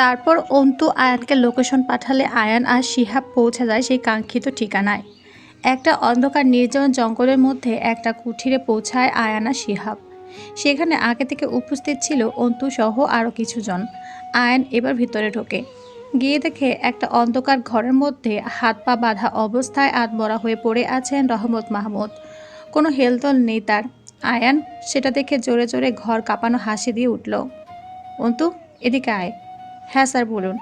তারপর অন্তু আয়ানকে লোকেশন পাঠালে আয়ান আর শিহাব পৌঁছে যায় সেই কাঙ্ক্ষিত ঠিকানায়। একটা অন্ধকার নির্জন জঙ্গলের মধ্যে একটা কুঠিরে পৌঁছায় আয়ান শিহাব। সেখানে আগে থেকে উপস্থিত ছিল অন্তু সহ আরও কিছুজন। আয়ান এবার ভিতরে ঢোকে। গিয়ে দেখে একটা অন্ধকার ঘরের মধ্যে হাত পা বাঁধা অবস্থায় আধমরা হয়ে পড়ে আছেন রহমত মাহমুদ। কোনো হেলদোল নেই তার। আয়ান সেটা দেখে জোরে জোরে ঘর কাঁপানো হাসি দিয়ে উঠল। অন্তু, এদিকে আয়। হ্যাঁ স্যার, বলুন।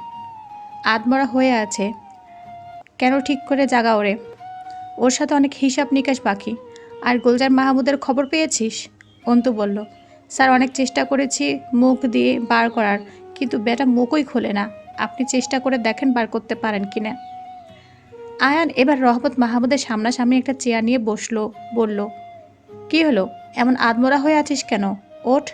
আধমরা হয়ে আছে। কেন ঠিক করে জাগা ওরে? ওর সাথে অনেক হিসাব নিকাশ বাকি। আর গুলজার মাহমুদের খবর পেয়েছিস? অন্তু বলল, স্যার, অনেক চেষ্টা করেছি মুখ দিয়ে বার করার, কিন্তু বেটা মুখই খোলে না। আপনি চেষ্টা করে দেখেন বার করতে পারেন কিনা আয়ান এবার রহমত মাহমুদের সামনাসামনি একটা চেয়ার নিয়ে বসল, বলল, কি হলো? এমন আদমরা হয়ে আছিস কেন? ওঠ।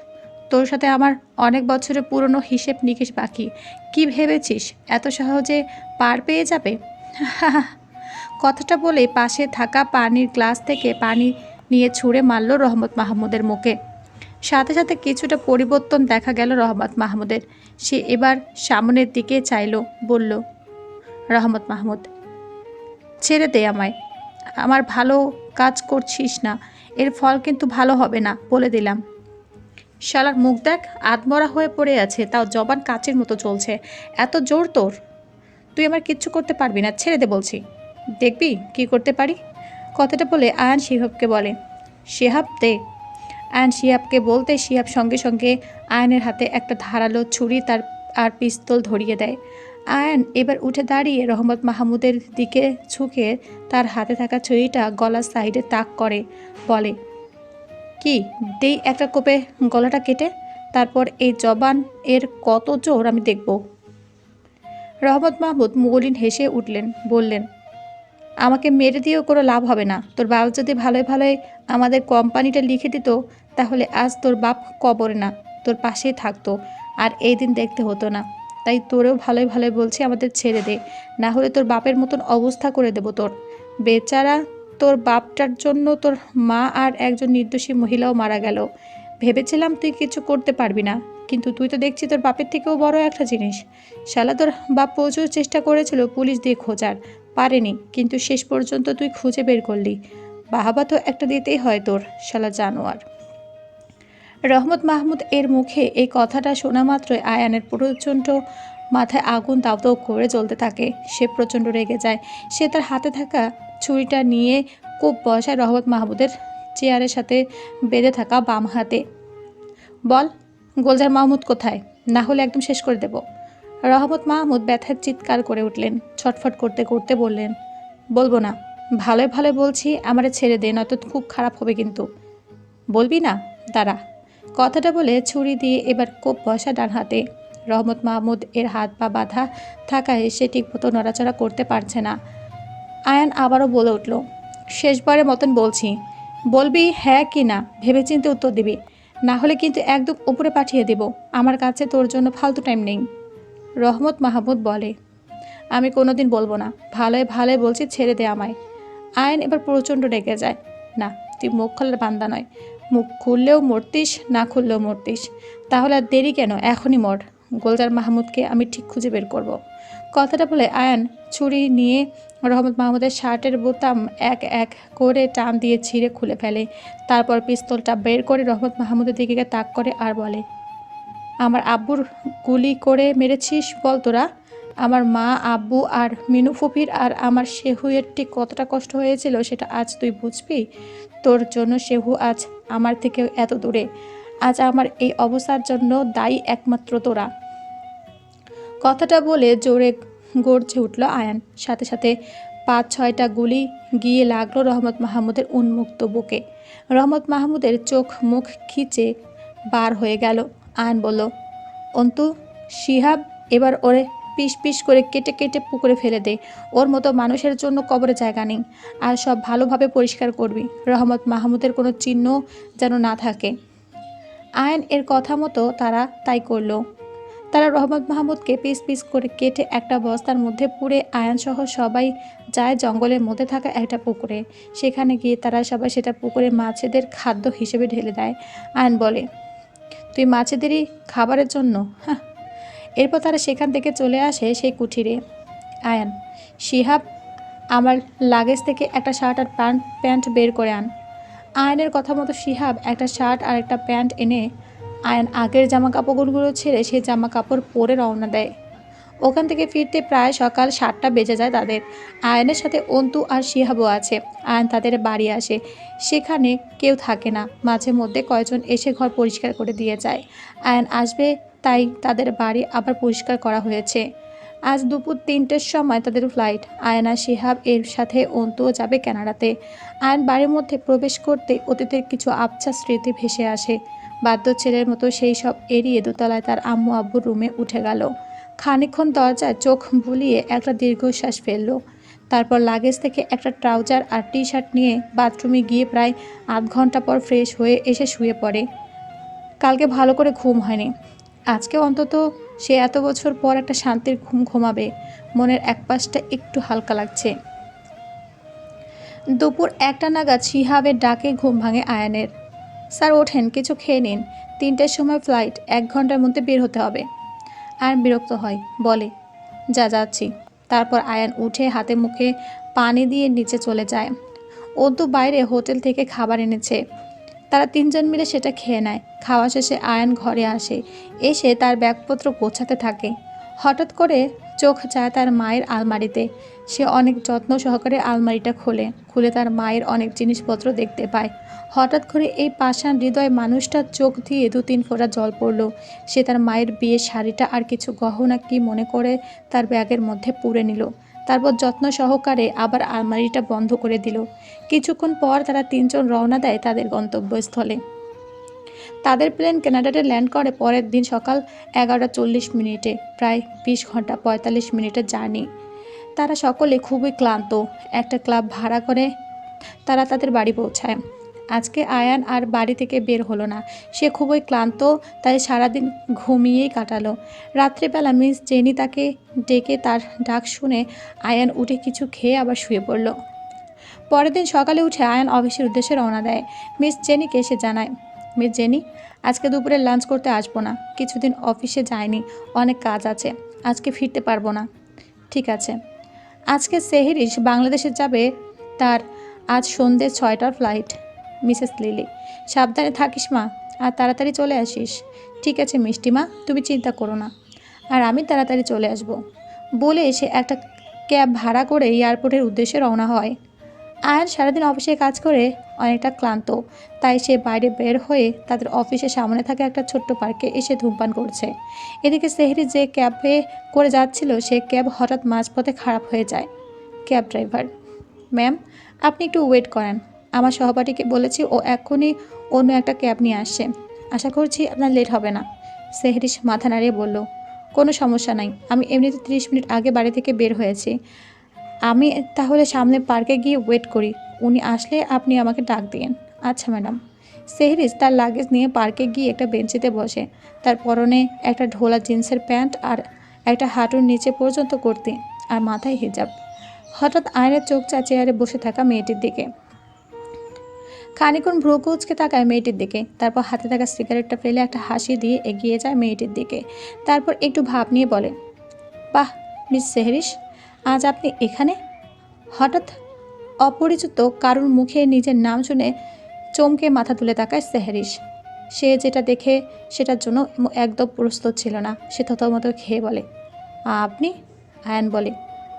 তোর সাথে আমার অনেক বছরের পুরনো হিসেব নিকেশ বাকি কি ভেবেছিস? এত সহজে পার পেয়ে যাবে? কথাটা বলে পাশে থাকা পানির গ্লাস থেকে পানি নিয়ে ছুঁড়ে মারল রহমত মাহমুদের মুখে। সাথে সাথে কিছুটা পরিবর্তন দেখা গেল রহমত মাহমুদের। সে এবার সামনের দিকে চাইলো, বলল, রহমত মাহমুদ, ছেড়ে দে আমায়। আমার ভালো কাজ করছিস না। এর ফল কিন্তু ভালো হবে না, বলে দিলাম। শালার মুখ দেখ, আধমরা হয়ে পড়ে আছে, তাও জবান কাচের মতো চলছে। এত জোর তোর? তুই আমার কিচ্ছু করতে পারবি না, ছেড়ে দে বলছি। দেখবি কি করতে পারি? কথাটা বলে আয়ান শিহাবকে বলে। শিহাব দে আয়ন শিহাবকে বলতে শিহাব সঙ্গে সঙ্গে আয়নের হাতে একটা ধারালো ছুরি তার, আর পিস্তল ধরিয়ে দেয়। আয়ন এবার উঠে দাঁড়িয়ে রহমত মাহমুদের দিকে ঝুঁকে তার হাতে থাকা ছুরিটা গলার সাইডে তাক করে, বলে কি, দেই একটা কোপে গলাটা কেটে তারপর এই জবান এর কত জোর আমি দেখব। রহমত মাহমুদ মলিন হেসে উঠলেন, বললেন, আমাকে মেরে দিয়েও কোনো লাভ হবে না। তোর বাপ যদি ভালোই ভালোই আমাদের কোম্পানিটা লিখে দিত, তাহলে আজ তোর বাপ কবরে না, তোর পাশেই থাকতো। আর এই দিন দেখতে হতো না। তাই তোরেও ভালোই ভালোই বলছি আমাদের ছেড়ে দে। না হলে তোর বাপের মতন অবস্থা করে দেবো তোর। বেচারা তোর বাপটার জন্য তোর মা আর একজন নির্দোষী মহিলাও মারা গেল। ভেবেছিলাম তুই কিছু করতে পারবি না, কিন্তু তুই তো দেখছি তোর বাপের থেকেও বড় একটা জিনিস। শালা তোর বাপ প্রচুর চেষ্টা করেছিল পুলিশ দিয়ে খোঁজার, পারেনি, কিন্তু শেষ পর্যন্ত তুই খুঁজে বের করলি। বাহাবা তো একটা দিতেই হয় তোর, শালা জানোয়ার। রহমত মাহমুদ এর মুখে এই কথাটা শোনা মাত্রই আয়ানের প্রচণ্ড মাথায় আগুন দাউ করে জ্বলতে থাকে। সে প্রচণ্ড রেগে যায়। সে তার হাতে থাকা ছুরিটা নিয়ে খুব বসায় রহমত মাহমুদের চেয়ারের সাথে বেঁধে থাকা বাম হাতে। বল গোলজার মাহমুদ কোথায়? না হলে একদম শেষ করে দেব। রহমত মাহমুদ ব্যথার চিৎকার করে উঠলেন, ছটফট করতে করতে বললেন, বলব না ভালোই ভালো বলছি, আমারে ছেড়ে দে, নয়তো খুব খারাপ হবে কিন্তু। বলবি না? দাঁড়া। কথাটা বলে ছুরি দিয়ে এবার কোপ বসা ডান হাতে রহমত মাহমুদ এর হাত পা বাঁধা থাকায় সে ঠিকমতো নড়াচড়া করতে পারছে না। আয়ান আবারও বলে উঠল, শেষবারের মতন বলছি। বলবি হ্যাঁ কি না, ভেবেচিন্তে উত্তর দিবি। না হলে কিন্তু একদম উপরে পাঠিয়ে দেব। আমার কাছে তোর জন্য ফালতু টাইম নেই। রহমত মাহমুদ বলে, আমি কোনোদিন বলব না। ভালোই ভালোই বলছি, ছেড়ে দে আমায়। আয়ন এবার প্রচণ্ড রেগে যায়, না, তুই মুখ খোলার বান্দা নয়। মুখ খুললেও মরতিস, না খুললেও মরতিস। তাহলে আর দেরি কেন? এখনই মর। গোলজার মাহমুদকে আমি ঠিক খুঁজে বের করব। কথাটা বলে আয়ান ছুরি নিয়ে রহমত মাহমুদের শার্টের বোতাম এক এক করে টান দিয়ে ছিঁড়ে খুলে ফেলে। তারপর পিস্তলটা বের করে রহমত মাহমুদের দিকে তাক করে আর বলে, আমার আব্বুর গুলি করে মেরেছিস বল তোরা। আমার মা, আব্বু আর মিনু ফুফির আর আমার শেহুয়ের ঠিক কতটা কষ্ট হয়েছিল সেটা আজ তুই বুঝবি? তোর জন্য শেহু আজ আমার থেকে এত দূরে। আজ আমার এই অবস্থার জন্য দায়ী একমাত্র তোরা। কথাটা বলে জোরে গড়ছে উঠল আয়ান। সাথে সাথে পাঁচ, ছয়টা গুলি গিয়ে লাগল রহমত মাহমুদের উন্মুক্ত বুকে। রহমত মাহমুদের চোখ মুখ খিচে বার হয়ে গেল। আয়ন বলল, অন্তু, শিহাব, এবার ওরে পিস পিস করে কেটে কেটে পুকুরে ফেলে দে। ওর মতো মানুষের জন্য কবরে জায়গা নেই। আর সব ভালোভাবে পরিষ্কার করবি। রহমত মাহমুদের কোনো চিহ্ন যেন না থাকে। আয়ন এর কথা মতো তারা তাই করল। তারা রহমত মাহমুদকে পিস পিস করে কেটে একটা বস্তার মধ্যে পুড়ে আয়নসহ সবাই যায় জঙ্গলের মধ্যে থাকা একটা পুকুরে। সেখানে গিয়ে তারা সবাই সেটা পুকুরে মাছেদের খাদ্য হিসেবে ঢেলে দেয়। আয়ন বলে, তুই মাছেদেরই খাবারের জন্য? হ্যাঁ এরপর তারা সেখান থেকে চলে আসে সেই কুঠিরে। আয়ান, শিহাব, আমার লাগেজ থেকে একটা শার্ট আর প্যান্ট প্যান্ট বের করে আন। আয়নের কথা মতো শিহাব একটা শার্ট আর একটা প্যান্ট এনে আয়ন আগের জামা কাপড়গুলো ছেড়ে সে জামা কাপড় পরে রওনা দেয়। ওখান থেকে ফিরতে প্রায় সকাল সাতটা বেজে যায় তাদের। আয়নের সাথে অন্তু আর শিহাবও আছে। আয়ন তাদের বাড়ি আসে। সেখানে কেউ থাকে না। মাঝে মধ্যে কয়েকজন এসে ঘর পরিষ্কার করে দিয়ে যায়। আয়ন আসবে, তাই তাদের বাড়ি আবার পরিষ্কার করা হয়েছে। আজ দুপুর তিনটের সময় তাদের ফ্লাইট। আয়না শিহাব এর সাথে অন্তুও যাবে কানাডাতে আয়ন বাড়ির মধ্যে প্রবেশ করতে অতীতের কিছু আবছা স্মৃতি ভেসে আসে। বাদ্য ছেলের মতো সেই সব এড়িয়ে দোতলায় তার আম্মু আব্বুর রুমে উঠে গেল। খানিকক্ষণ দরজায় চোখ বুলিয়ে একটা দীর্ঘশ্বাস ফেলল। তারপর লাগেজ থেকে একটা ট্রাউজার আর টি শার্ট নিয়ে বাথরুমে গিয়ে প্রায় আধ ঘণ্টা পর ফ্রেশ হয়ে এসে শুয়ে পড়ে। কালকে ভালো করে ঘুম হয়নি। আজকে অন্তত সে এত বছর পর একটা শান্তির ঘুম ঘুমাবে। মনের এক পাশটা একটু হালকা লাগছে। দুপুর একটা নাগাদ শিহাবের ডাকে ঘুম ভাঙে আয়ানের। স্যার, ওঠেন, কিছু খেয়ে নিন। তিনটের সময় ফ্লাইট, এক ঘণ্টার মধ্যে বের হতে হবে। আয়ন বিরক্ত হয়, বলে, যা, যাচ্ছি। তারপর আয়ান উঠে হাতে মুখে পানি দিয়ে নিচে চলে যায়। তো বাইরে হোটেল থেকে খাবার এনেছে। তারা তিনজন মিলে সেটা খেয়ে নেয়। খাওয়া শেষে আয়ান ঘরে আসে। এসে তার ব্যাগপত্র গোছাতে থাকে। হঠাৎ করে চোখ যায় তার মায়ের আলমারিতে। সে অনেক যত্ন সহকারে আলমারিটা খোলে। খুলে তার মায়ের অনেক জিনিসপত্র দেখতে পায়। হঠাৎ করে এই পাষাণ হৃদয় মানুষটার চোখ দিয়ে দু তিন ফোঁটা জল পড়ল। সে তার মায়ের বিয়ের শাড়িটা আর কিছু গহনা কি মনে করে তার ব্যাগের মধ্যে পুরে নিল। তারপর যত্ন সহকারে আবার আলমারিটা বন্ধ করে দিল। কিছুক্ষণ পর তারা তিনজন রওনা দেয় তাদের গন্তব্যস্থলে। তাদের প্লেন কানাডাতে ল্যান্ড করে পরের দিন সকাল এগারোটা চল্লিশ মিনিটে, প্রায় বিশ ঘণ্টা পঁয়তাল্লিশ মিনিটের জার্নি। তারা সকলে খুবই ক্লান্ত। একটা ক্লাব ভাড়া করে তারা তাদের বাড়ি পৌঁছায়। আজকে আয়ান আর বাড়ি থেকে বের হলো না। সে খুবই ক্লান্ত, তাই সারাদিন ঘুমিয়েই কাটালো। রাত্রিবেলা মিস জেনি তাকে ডেকে তার ডাক শুনে আয়ান উঠে কিছু খেয়ে আবার শুয়ে পড়ল। পরের দিন সকালে উঠে আয়ান অফিসের উদ্দেশ্যে রওনা দেয়। মিস জেনিকে এসে জানায় মিস জেনি, আজকে দুপুরে লাঞ্চ করতে আসব না। কিছুদিন অফিসে যায়নি অনেক কাজ আছে, আজকে ফিরতে পারব না। ঠিক আছে। আজকে সেহেরিস বাংলাদেশে যাবে তার আজ সন্ধ্যে ছয়টার ফ্লাইট মিসেস লিলি সাবধানে থাকিস মা, আর তাড়াতাড়ি চলে আসিস। ঠিক আছে মিষ্টিমা তুমি চিন্তা করো না। আর আমি তাড়াতাড়ি চলে আসব। বলে সে একটা ক্যাব ভাড়া করে এয়ারপোর্টের উদ্দেশ্যে রওনা হয়। আয়ান সারাদিন অফিসে কাজ করে অনেকটা ক্লান্ত। তাই সে বাইরে বের হয়ে তাদের অফিসের সামনে থাকা একটা ছোট্ট পার্কে এসে ধূমপান করছে। এদিকে সেহরি যে ক্যাবে করে যাচ্ছিল, সে ক্যাব হঠাৎ মাঝপথে খারাপ হয়ে যায়। ক্যাব ড্রাইভার, ম্যাম, আপনি একটু ওয়েট করেন। আমার সহপাঠীকে বলেছি ও এক্ষুনি অন্য একটা ক্যাব নিয়ে আসছে। আশা করছি আপনার লেট হবে না। সেহরিশ মাথা নাড়িয়ে বলল, কোনো সমস্যা নাই। আমি এমনিতে তিরিশ মিনিট আগে বাড়ি থেকে বের হয়েছি। আমি তাহলে সামনে পার্কে গিয়ে ওয়েট করি। উনি আসলে আপনি আমাকে ডাক দিন আচ্ছা ম্যাডাম। সেহরিস তার লাগেজ নিয়ে পার্কে গিয়ে একটা বেঞ্চিতে বসে। তার পরনে একটা ঢোলা জিন্সের প্যান্ট আর একটা হাঁটুর নিচে পর্যন্ত করতে আর মাথায় হিজাব। হঠাৎ আয়নের চোখ চা চেয়ারে বসে থাকা মেয়েটির দিকে। খানিক্ষণ ভ্রু কুচকে তাকায় মেয়েটির দিকে। তারপর হাতে থাকা সিগারেটটা ফেলে একটা হাসি দিয়ে এগিয়ে যায় মেয়েটির দিকে। তারপর একটু ভাব নিয়ে বলে, বাহ, মিস সেহরিস। আজ আপনি এখানে? হঠাৎ অপরিচিত কারুর মুখে নিজের নাম শুনে চমকে মাথা তুলে তাকায় সেহরিস সে যেটা দেখে সেটার জন্য একদম প্রস্তুত ছিল না, সে থতমত খেয়ে বলে, আপনি? আয়ান বলে,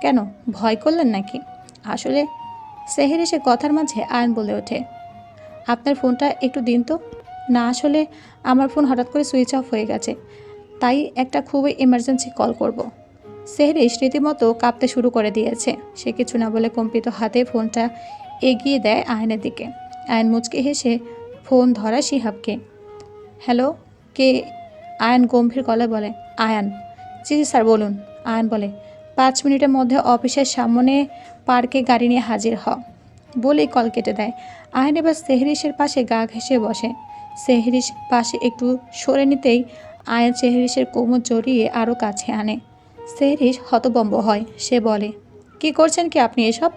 কেন, ভয় করলেন নাকি? আসলে সেহেরিসের কথার মাঝে আয়ন বলে ওঠে, আপনার ফোনটা একটু দিন তো, না আসলে আমার ফোন হঠাৎ করে সুইচ অফ হয়ে গেছে, তাই একটা খুবই এমার্জেন্সি কল করব। সেহরিস রীতিমতো কাঁপতে শুরু করে দিয়েছে। সে কিছু না বলে কম্পিত হাতে ফোনটা এগিয়ে দেয় আয়নের দিকে। আয়ন মুচকে হেসে ফোন ধরা শিহাবকে। হ্যালো, কে? আয়ন গম্ভীর গলায় বলে, আয়ান। জি জি স্যার, বলুন। আয়ন বলে, পাঁচ মিনিটের মধ্যে অফিসের সামনে পার্কে গাড়ি নিয়ে হাজির হ বলেই কল কেটে দেয়। আয়ন এবার সেহরিশের পাশে গা ঘেঁষে বসে। সেহরিশ পাশে একটু সরে নিতেই আয়ন সেহরিসের কোমর জড়িয়ে আরও কাছে আনে। সেহরিস হতবম্ব হয়। সে বলে, কি করছেন কি আপনি এসব?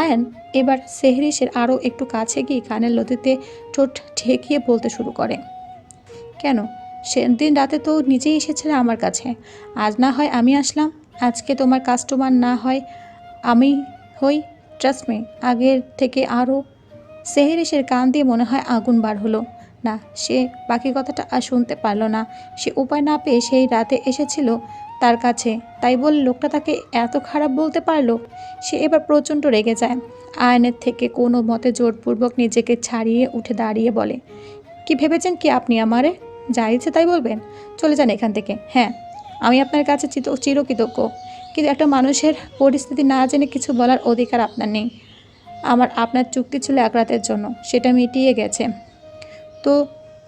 আয়ন এবার সেহরিসের আরও একটু কাছে গিয়ে কানের লতিতে ঠোঁট ঠেকিয়ে বলতে শুরু করে, কেন? সেদিন রাতে তো নিজেই এসেছিলে আমার কাছে। আজ না হয় আমি আসলাম। আজকে তোমার কাস্টমার না হয় আমি হই। ট্রাস্ট মি আগের থেকে আরও সেহেরিসের কান দিয়ে মনে হয় আগুন বার হলো। না, সে বাকি কথাটা আর শুনতে পারল না। সে উপায় না পেয়ে সেই রাতে এসেছিল তার কাছে। তাই বলে লোকটা তাকে এত খারাপ বলতে পারল? সে এবার প্রচণ্ড রেগে যায়। আয়নের থেকে কোনো মতে জোরপূর্বক নিজেকে ছাড়িয়ে উঠে দাঁড়িয়ে বলে, কি ভেবেছেন কি আপনি আমারে? যা ইচ্ছে তাই বলবেন। চলে যান এখান থেকে। হ্যাঁ আমি আপনার কাছে চিত চিরকৃতজ্ঞ। কিন্তু একটা মানুষের পরিস্থিতি না জেনে কিছু বলার অধিকার আপনার নেই। আমার, আপনার চুক্তি ছিল এক রাতের জন্য। সেটা মিটিয়ে গেছে। তো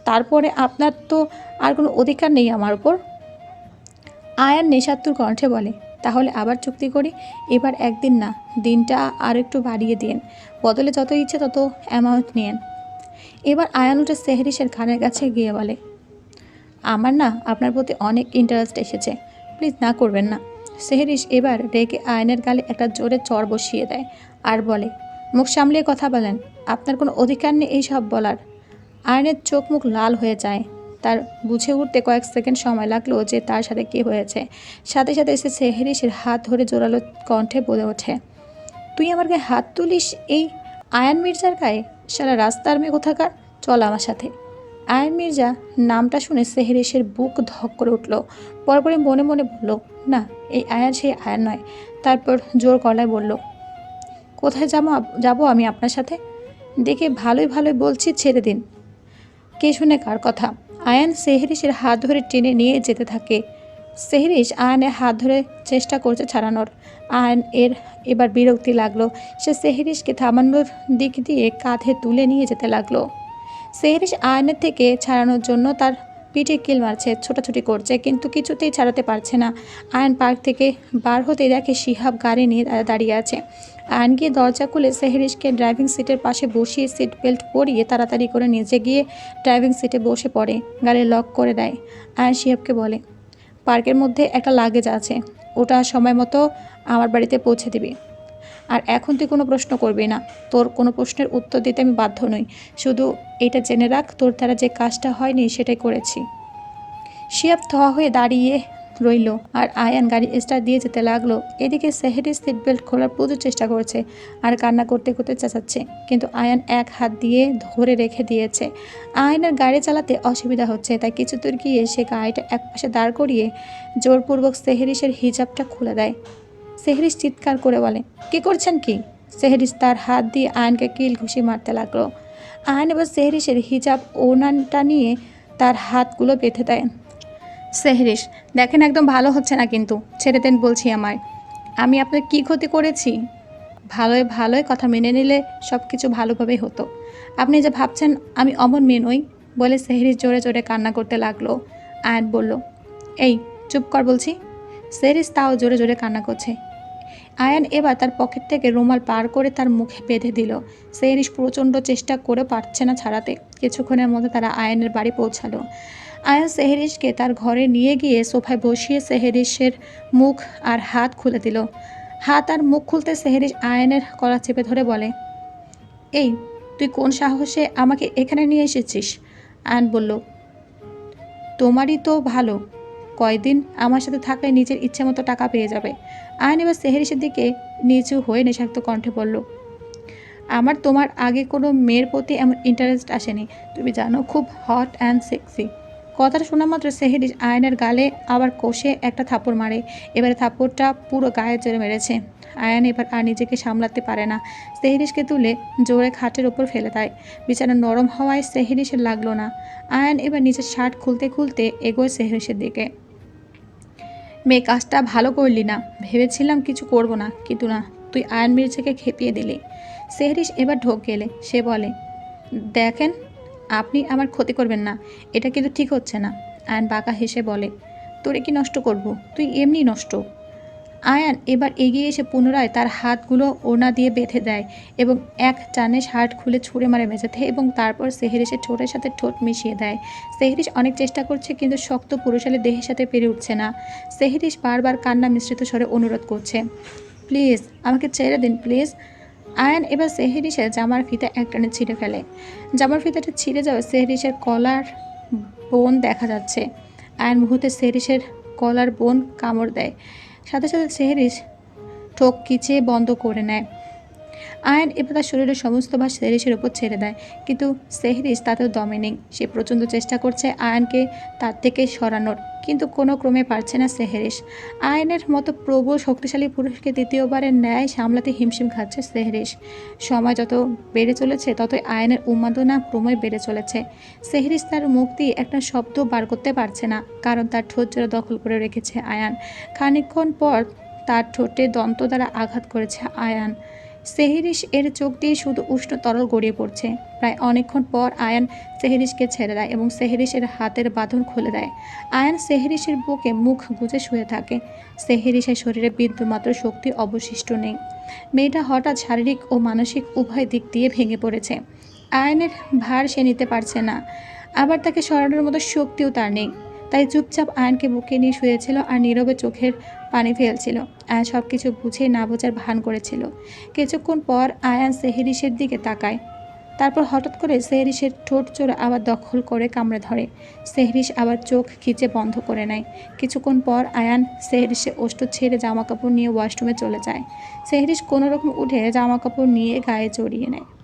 তারপরে আপনার তো আর কোনো অধিকার নেই আমার উপর। আয়ান নেশাত্তুর কণ্ঠে বলে, তাহলে আবার চুক্তি করি? এবার একদিন না, দিনটা আর একটু বাড়িয়ে দিন বদলে যত ইচ্ছে তত অ্যামাউন্ট নিয়েন। এবার আয়ান উঠে সেহরিসের খানের কাছে গিয়ে বলে, আমার না আপনার প্রতি অনেক ইন্টারেস্ট এসেছে। প্লিজ না করবেন না। সেহরিস এবার রেগে আয়নের গালে একটা জোরে চর বসিয়ে দেয় আর বলে, মুখ সামলিয়ে কথা বলেন। আপনার কোনো অধিকার নেই এই সব বলার। আয়নের চোখ মুখ লাল হয়ে যায়। তার বুঝে উঠতে কয়েক সেকেন্ড সময় লাগল যে তার সাথে কী হয়েছে। সাথে সাথে এসে সেহরিসের হাত ধরে জোরালো কণ্ঠে বলে ওঠে, তুই আমার গায়ে হাত তুলিস এই আয়ান মির্জার গায়ে? সারা রাস্তার মেয়ে কোথাকার? চল আমার সাথে। আয়ান মির্জা নামটা শুনে সেহরিসের বুক ধক করে উঠল। পরপরে মনে মনে বলল, না, এই আয়ান সেই আয়ান নয়। তারপর জোর গলায় বলল, কোথায় যাব যাব আমি আপনার সাথে? দেখে ভালোই ভালোই বলছি, ছেড়ে দিন। কে শুনে কার কথা? আয়ান সেহরিশের হাত ধরে টেনে নিয়ে যেতে থাকে। সেহরিশ আয়ানের হাত ধরে চেষ্টা করছে ছাড়ানোর। আয়ন এর এবার বিরক্তি লাগল। সে সেহরিশকে থামানোর দিক দিয়ে কাঁধে তুলে নিয়ে যেতে লাগল। সেহরিশ আয়নের থেকে ছাড়ানোর জন্য তার পিঠে কিল মারছে, ছোটাছুটি করছে, কিন্তু কিছুতেই ছাড়াতে পারছে না। আয়ন পার্ক থেকে বার হতে দেখে শিহাব গাড়ি নিয়ে দাঁড়িয়ে আছে। আয়ন গিয়ে দরজা খুলে সেহরিসকে ড্রাইভিং সিটের পাশে বসিয়ে সিট বেল্ট পরিয়ে তাড়াতাড়ি করে নিজে গিয়ে ড্রাইভিং সিটে বসে পড়ে, গাড়ি লক করে দেয়। আয়ন শিহাবকে বলে, পার্কের মধ্যে একটা লাগেজ আছে, ওটা সময় মতো আমার বাড়িতে পৌঁছে দিবি। আর এখন তুই কোনো প্রশ্ন করবি না। তোর কোনো প্রশ্নের উত্তর দিতে আমি বাধ্য নই। শুধু এটা জেনে রাখ, তোর দ্বারা যে কাজটা হয়নি সেটাই করেছি। শিয়াব থ হয়ে দাঁড়িয়ে রইল আর আয়ান গাড়ি স্টার্ট দিয়ে যেতে লাগল। এদিকে সেহেরি সিট বেল্ট খোলার প্রচুর চেষ্টা করছে আর কান্না করতে করতে চেঁচাচ্ছে। কিন্তু আয়ান এক হাত দিয়ে ধরে রেখে দিয়েছে। আয়নের গাড়ি চালাতে অসুবিধা হচ্ছে, তাই কিছু দূর গিয়ে সে গাড়িটা এক পাশে দাঁড় করিয়ে জোরপূর্বক সেহেরিসের হিজাবটা খুলে দেয়। সেহরিস চিৎকার করে বলে, কি করছেন কি? সেহরিস তার হাত দিয়ে আয়নকে কিল ঘুষি মারতে লাগল। আয়ন এবার সেহরিসের হিজাব ওনানটা নিয়ে তার হাতগুলো বেঁধে দেয়। সেহরিস দেখেন একদম ভালো হচ্ছে না কিন্তু, ছেড়ে দেন বলছি আমার আমি আপনার কি ক্ষতি করেছি? ভালোই ভালোই কথা মেনে নিলে সব কিছু ভালোভাবেই হতো। আপনি যে ভাবছেন আমি অমন মেয়ে নই, বলে সেহরিস জোরে জোরে কান্না করতে লাগল। আয়ন বলল, এই, চুপ কর বলছি। সেহরিস তাও জোরে জোরে কান্না করছে। আয়ান এবার তার পকেট থেকে রুমাল পার করে তার মুখে বেঁধে দিল। সেহরিস প্রচণ্ড চেষ্টা করে পারছে না ছাড়াতে। কিছুক্ষণের মধ্যে তারা আয়ানের বাড়ি পৌঁছালো। আয়ান সেহরিসকে তার ঘরে নিয়ে গিয়ে সোফায় বসিয়ে সেহরিসের মুখ আর হাত খুলে দিল। হাত আর মুখ খুলতে সেহরিস আয়নের কলা চেপে ধরে বলে, এই, তুই কোন সাহসে আমাকে এখানে নিয়ে এসেছিস? আয়ন বলল, তোমারই তো ভালো। কয়দিন আমার সাথে থাকলে নিজের ইচ্ছে মতো টাকা পেয়ে যাবে। আয়ন এবার সেহেরিসের দিকে নিচু হয়ে নেশাক্ত কণ্ঠে বলল, আমার তোমার আগে কোনো মেয়ের প্রতি এমন ইন্টারেস্ট আসেনি। তুমি জানো, খুব হট অ্যান্ড সেক্সি কথাটা শোনা মাত্র সেহেরিস আয়নের গালে আবার কষে একটা থাপড় মারে। এবারে থাপড়টা পুরো গায়ে জোরে মেরেছে। আয়ন এবার আর নিজেকে সামলাতে পারে না। সেহেরিসকে তুলে জোরে খাটের ওপর ফেলে দেয়। বিছানা নরম হওয়ায় সেহেরিসের লাগল না। আয়ন এবার নিজের শার্ট খুলতে খুলতে এগোয় সেহেরিসের দিকে। মেয়ে কাজটা ভালো করলি না। ভেবেছিলাম কিছু করব না, কিন্তু না, তুই আয়ন মির্জাকে খেপিয়ে দিলি। সেহরিস এবার ঢোক গেলে, সে বলে, দেখেন, আপনি আমার ক্ষতি করবেন না, এটা কিন্তু ঠিক হচ্ছে না। আয়ন বাঁকা হেসে বলে, তোরে কি নষ্ট করব? তুই এমনি নষ্ট। আয়ান এবার এগিয়ে এসে পুনরায় তার হাতগুলো ওনা দিয়ে বেঁধে দেয় এবং এক টানে শার্ট খুলে ছুঁড়ে মারে মেঝেতে এবং তারপর সেহেরিসের ঠোঁটের সাথে ঠোঁট মিশিয়ে দেয়। সেহরিস অনেক চেষ্টা করছে কিন্তু শক্ত পুরুষালী দেহের সাথে পেরে উঠছে না। সেহরিস বারবার কান্না মিশ্রিত স্বরে অনুরোধ করছে, প্লিজ, আমাকে ছেড়ে দিন, প্লিজ। আয়ান এবার সেহরিসের জামার ফিতা একটানে ছিঁড়ে ফেলে। জামার ফিতাটা ছিঁড়ে যাওয়া সেহরিসের কলার বোন দেখা যাচ্ছে। আয়ন মুহূর্তে সেহরিসের কলার বোন কামড় দেয়। সাথে সাথে সেহরিস ঠোক কিচে বন্ধ করে নেয়। আয়ন এবার তার শরীরের সমস্ত ভার সেহরিসের উপর ছেড়ে দেয়। কিন্তু সেহরিস তাতেও দমে নেই। সে প্রচণ্ড চেষ্টা করছে আয়নকে তার থেকে সরানোর, কিন্তু কোনো ক্রমে পারছে না সেহরিস আয়নের মতো প্রবল শক্তিশালী পুরুষকে দ্বিতীয়বারের ন্যায় সামলাতে হিমশিম খাচ্ছে সেহরিস সময় যত বেড়ে চলেছে, ততই আয়নের উন্মাদনা ক্রমে বেড়ে চলেছে। সেহরিস তার দিয়ে একটা শব্দ বার করতে পারছে না, কারণ তার ঠোঁট জোড়া দখল করে রেখেছে আয়ান। খানিকক্ষণ পর তার ঠোঁটে দন্ত দ্বারা আঘাত করেছে আয়ান। সেহেরিস এর চোখ দিয়ে শুধু উষ্ণ তরল গড়িয়ে পড়ছে। প্রায় অনেকক্ষণ পর আয়ান সেহেরিসকে ছেড়ে দেয় এবং সেহেরিসের হাতের বাঁধন খুলে দেয়। আয়ান সেহেরিসের বুকে মুখ গুজে শুয়ে থাকে। সেহেরিসের শরীরে বিন্দুমাত্র শক্তি অবশিষ্ট নেই। মেয়েটা হঠাৎ শারীরিক ও মানসিক উভয় দিক দিয়ে ভেঙে পড়েছে। আয়নের ভার সে নিতে পারছে না। আবার তাকে সরানোর মতো শক্তিও তার নেই। তাই চুপচাপ আয়নকে বুকে নিয়ে শুয়েছিল আর নীরবে চোখের পানি ফেলছিল। আয়ান সব কিছু বুঝে না বোঝার ভান করেছিল। কিছুক্ষণ পর আয়ান সেহেরিসের দিকে তাকায়। তারপর হঠাৎ করে সেহরিসের ঠোঁট চোরা আবার দখল করে কামড়ে ধরে। সেহরিস আবার চোখ খিচে বন্ধ করে নেয়। কিছুক্ষণ পর আয়ান সেহরিসের ওষ্ঠ ছেড়ে জামা কাপড় নিয়ে ওয়াশরুমে চলে যায়। সেহরিস কোনোরকম উঠে জামা কাপড় নিয়ে গায়ে জড়িয়ে নেয়।